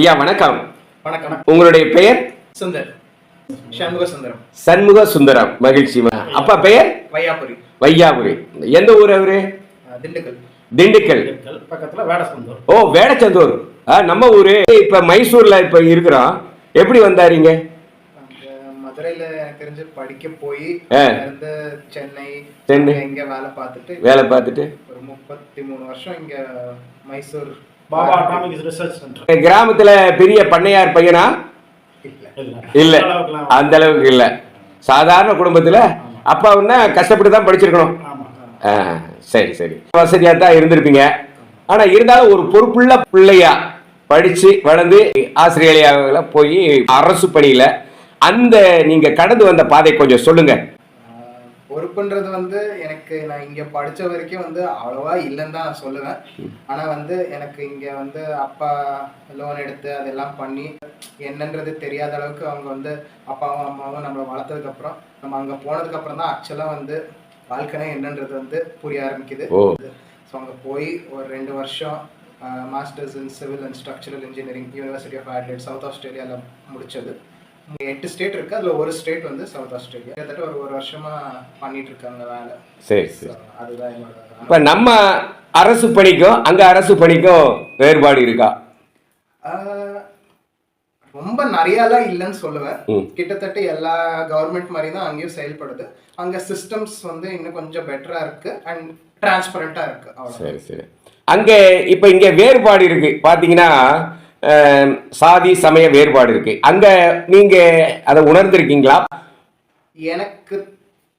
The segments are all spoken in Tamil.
ஐயா வணக்கம். வணக்கம். உங்களுடைய பெயர்? சுந்தர். சண்முக சுந்தரம். சண்முக சுந்தரம். மகிழ்ச்சி அப்பா பெயர்? வையாபுரி. வையாபுரி. எந்த ஊர் அவரு? திண்டுக்கல். திண்டுக்கல். பக்கத்துல வேடசந்தூர். ஓ வேடச்சந்தூர். நம்ம ஊரு. இப்ப மைசூர்ல இப்ப இருக்கிறோம். எப்படி வந்தாருங்க? மதுரையில தெரிஞ்சு படிக்க போய் சென்னை சென்னை. இங்க வேலை பார்த்துட்டு வேலை பார்த்துட்டு? ஒரு முப்பத்தி மூணு வருஷம் இங்க Mysore Bhabha atomic research centre கிராமத்துல பெரிய பண்ணையார் பையனா? இல்ல. அந்த அளவுக்கு இல்ல. சாதாரண குடும்பத்துல? அப்பாவுன்னா கஷ்டப்பட்டு தான் படிச்சிருக்கணும். சரி சரி. வசதியா தான் இருந்திருப்பீங்க. ஆனா இருந்தாலும் ஒரு பொறுப்புள்ள பிள்ளையா படிச்சு வளர்ந்து ஆசிரியர்களாக போய் அரசு பணியில அந்த நீங்க கடந்து வந்த பாதை கொஞ்சம் சொல்லுங்க. பொறுப்புன்றது வந்து எனக்கு நான் இங்க படிச்ச வரைக்கும் வந்து அவ்வளவா இல்லைன்னு தான் நான் சொல்லுவேன். ஆனா வந்து எனக்கு இங்க வந்து அப்பா லோன் எடுத்து அதெல்லாம் பண்ணி என்னன்றது தெரியாத அளவுக்கு அவங்க வந்து அப்பாவும் அம்மாவும் நம்மளை வளர்த்ததுக்கு அப்புறம் நம்ம அங்க போனதுக்கு அப்புறம் தான் ஆக்சுவலா வந்து வாழ்க்கைனா என்னன்றது வந்து புரிய ஆரம்பிக்குது. ஸோ அங்கே போய் ஒரு ரெண்டு வருஷம் masters in civil and structural engineering university of Adelaide south ஆஸ்திரேலியாவில் முடிச்சது. எட்டு ஸ்டேட் இருக்கு. அதில் ஒரு ஸ்டேட் வந்து சவுத் ஆஸ்திரேலியா கிட்டத்தட்ட ஒரு ஒரு வருஷமா பண்ணிட்டு இருக்காங்க வேலை. சரி சரி. அதுதான் என்னோட இப்ப நம்ம அரசு பணிக்கும் அங்க அரசு பணிக்கும் வேறுபாடு இருக்கா? ரொம்ப நிறையலாம் இல்லைன்னு சொல்லுவேன். கிட்டத்தட்ட எல்லா கவர்மெண்ட் மாதிரி தான் அங்கேயும் செயல்படுது. அங்கே சிஸ்டம்ஸ் வந்து இன்னும் கொஞ்சம் பெட்டரா இருக்கு அண்ட் டிரான்ஸ்பரண்டா இருக்கு. சரி சரி. அங்க இப்ப இங்க வேறுபாடு இருக்கு. பாத்தீங்கன்னா சாதி சமய வேறுபாடு இருக்கு. அங்க நீங்க அதை உணர்ந்திருக்கீங்களா? எனக்கு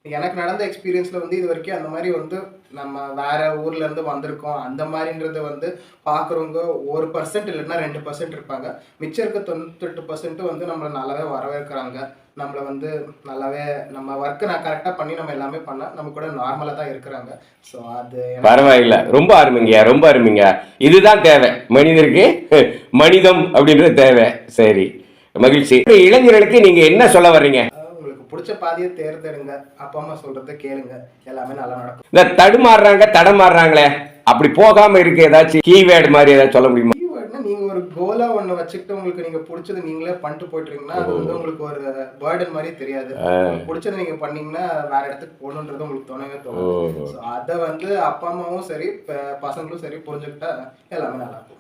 எனக்கு நடந்த எக்ஸ்பீரியன்ஸில் வந்து இது வரைக்கும் அந்த மாதிரி வந்து நம்ம வேற ஊர்லேருந்து வந்திருக்கோம். அந்த மாதிரின்றத வந்து பார்க்குறவங்க ஒரு பர்சன்ட் இல்லைன்னா ரெண்டு பர்சன்ட் இருப்பாங்க. மிச்சம் இருக்க தொண்ணூத்தெட்டு பர்சன்ட்டு வந்து நம்மளை நல்லாவே வரவேற்கிறாங்க. நம்மளை வந்து நல்லாவே நம்ம ஒர்க்கு நான் கரெக்டாக பண்ணி நம்ம எல்லாமே பண்ணால் நம்ம கூட நார்மலாக தான் இருக்கிறாங்க. ஸோ அது எனக்கு- பரவாயில்ல. ரொம்ப அருமைங்க. ரொம்ப அருமைங்க. இதுதான் தேவை. மனிதருக்கு மனிதம் அப்படின்றது தேவை. சரி. மகிழ்ச்சி. இளைஞர்களுக்கு நீங்க என்ன சொல்ல வர்றீங்க? பிடிச்ச பாதையை தேர்ந்தெடுங்க. அப்பா அம்மா சொல்றதை கேளுங்க. எல்லாமே நல்லா நடக்கும். இந்த தடுமாறுறாங்க தடமாறுறாங்களே? அப்படி போகாம இருக்கு ஏதாச்சும் கீவேர்டு மாதிரி ஏதாச்சும் சொல்ல முடியுமா? கீவேர்ட்னா நீங்க ஒரு கோலா ஒண்ணு வச்சுக்கிட்டு உங்களுக்கு நீங்க பிடிச்சது நீங்களே பண்ணிட்டு போயிட்டீங்கன்னா அது வந்து உங்களுக்கு ஒரு பேர்டன் மாதிரி தெரியாது. பிடிச்சது நீங்க பண்ணீங்கன்னா வேற இடத்துக்கு போகணுன்றது உங்களுக்கு தோணவே. தோணும் ஸோ அதை வந்து அப்பா அம்மாவும் சரி பசங்களும் சரி புரிஞ்சுக்கிட்டா எல்லாமே நல்லா இருக்கும்.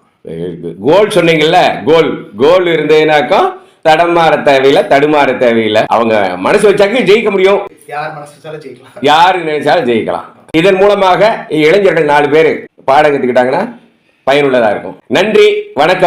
கோல் சொன்னீங்கல்ல? கோல் கோல் இருந்ததுனாக்கா தடமாற தேவையில்லை தடுமாற தேவையில்லை. அவங்க மனசு வச்சாக்க ஜெயிக்க முடியும். யார் மனசு வச்சாலும் ஜெயிக்கலாம். யாரு நினைச்சாலும் ஜெயிக்கலாம். இதன் மூலமாக இளைஞர்கள் நாலு பேர் பாடம் கத்துக்கிட்டாங்கன்னா பயனுள்ளதா இருக்கும். நன்றி வணக்கம்.